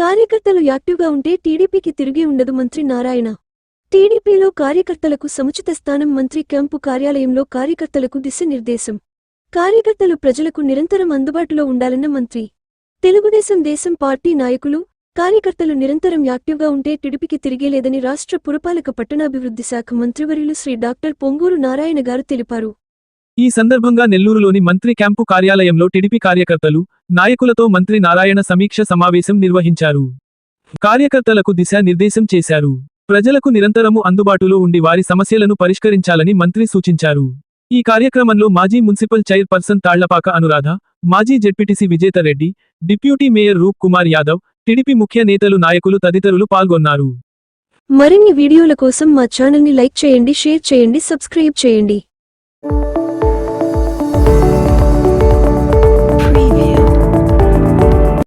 కార్యకర్తలు యాక్టివ్గా ఉంటే టీడీపీకి తిరిగి ఉండదు మంత్రి నారాయణ. టీడీపీలో కార్యకర్తలకు సముచిత స్థానం మంత్రి క్యాంపు కార్యాలయంలో కార్యకర్తలకు దిశనిర్దేశం. కార్యకర్తలు ప్రజలకు నిరంతరం అందుబాటులో ఉండాలన్న మంత్రి. తెలుగుదేశం దేశం పార్టీ నాయకులు కార్యకర్తలు నిరంతరం యాక్టివ్గా ఉంటే టిడిపికి తిరిగేలేదని రాష్ట్ర పురపాలక పట్టణాభివృద్ధి శాఖ మంత్రివర్యులు శ్రీ డాక్టర్ పొంగూరు నారాయణ గారు తెలిపారు. ఈ సందర్భంగా నెల్లూరులోని మంత్రి క్యాంపు కార్యాలయంలో టిడిపి కార్యకర్తలు నాయకులతో మంత్రి నారాయణ సమీక్ష సమావేశం నిర్వహించారు. కార్యకర్తలకు దిశానిర్దేశం చేశారు. ప్రజలకు నిరంతరము అందుబాటులో ఉండి వారి సమస్యలను పరిష్కరించాలని మంత్రి సూచించారు. ఈ కార్యక్రమంలో మాజీ మున్సిపల్ చైర్పర్సన్ తాళ్ళపాక అనురాధ మాజీ ZPTC Vijeta Reddy deputy mayor Roop Kumar Yadav TDP ముఖ్య నేతలు నాయకులు తదితరులు పాల్గొన్నారు. మరిన్ని వీడియోల కోసం మా ఛానల్ని లైక్ చేయండి షేర్ చేయండి సబ్స్క్రైబ్ చేయండి.